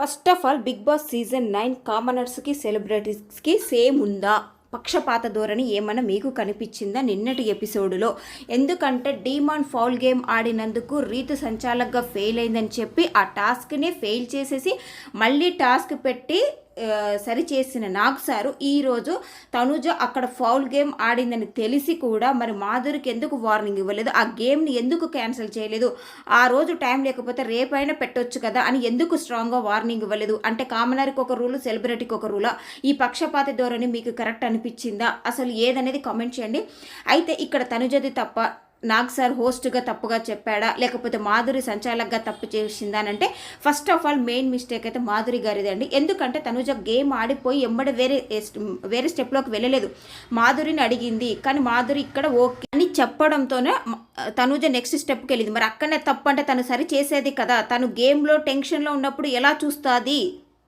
First of all Big Boss season nine కామనర్స్కి సెలబ్రిటీస్కి same ఉందా? పక్షపాత ధోరణి ఏమైనా మీకు కనిపించిందా నిన్నటి ఎపిసోడ్లో? ఎందుకంటే డీమాన్ ఫౌల్ గేమ్ ఆడినందుకు రీతు సంచాలకగా ఫెయిల్ అయిందని చెప్పి ఆ టాస్క్ని ఫెయిల్ చేసేసి మళ్ళీ టాస్క్ పెట్టి సరిచేసిన సరి చేసిన నాగ్ సారు ఈరోజు తనుజ అక్కడ ఫౌల్ గేమ్ ఆడిందని తెలిసి కూడా మరి మాధురికి ఎందుకు వార్నింగ్ ఇవ్వలేదు? ఆ గేమ్ని ఎందుకు క్యాన్సిల్ చేయలేదు? ఆ రోజు టైం లేకపోతే రేపైనా పెట్టొచ్చు కదా అని ఎందుకు స్ట్రాంగ్గా వార్నింగ్ ఇవ్వలేదు? అంటే కామనర్కి ఒక రూలు సెలబ్రిటీకి ఒక రూలా? ఈ పక్షపాతి ధోరణి మీకు కరెక్ట్ అనిపించిందా? అసలు ఏదనేది కామెంట్ చేయండి. అయితే ఇక్కడ తనుజది తప్ప నాగ్ సార్ హోస్ట్గా తప్పుగా చెప్పాడా? లేకపోతే మాధురి సంచాలకుగా తప్పు చేసిందా అని అంటే first of all main mistake అయితే మాధురి గారిదండి ఎందుకంటే తనుజ గేమ్ ఆడిపోయి ఎంబడి వేరే వేరే స్టెప్లోకి వెళ్ళలేదు. మాధురిని అడిగింది కానీ మాధురి ఇక్కడ ఓకే అని చెప్పడంతోనే తనుజ నెక్స్ట్ స్టెప్కి వెళ్ళింది. మరి అక్కడనే తప్పు అంటే తను సరి చేసేది కదా? తను గేమ్లో టెన్షన్లో ఉన్నప్పుడు ఎలా చూస్తుంది?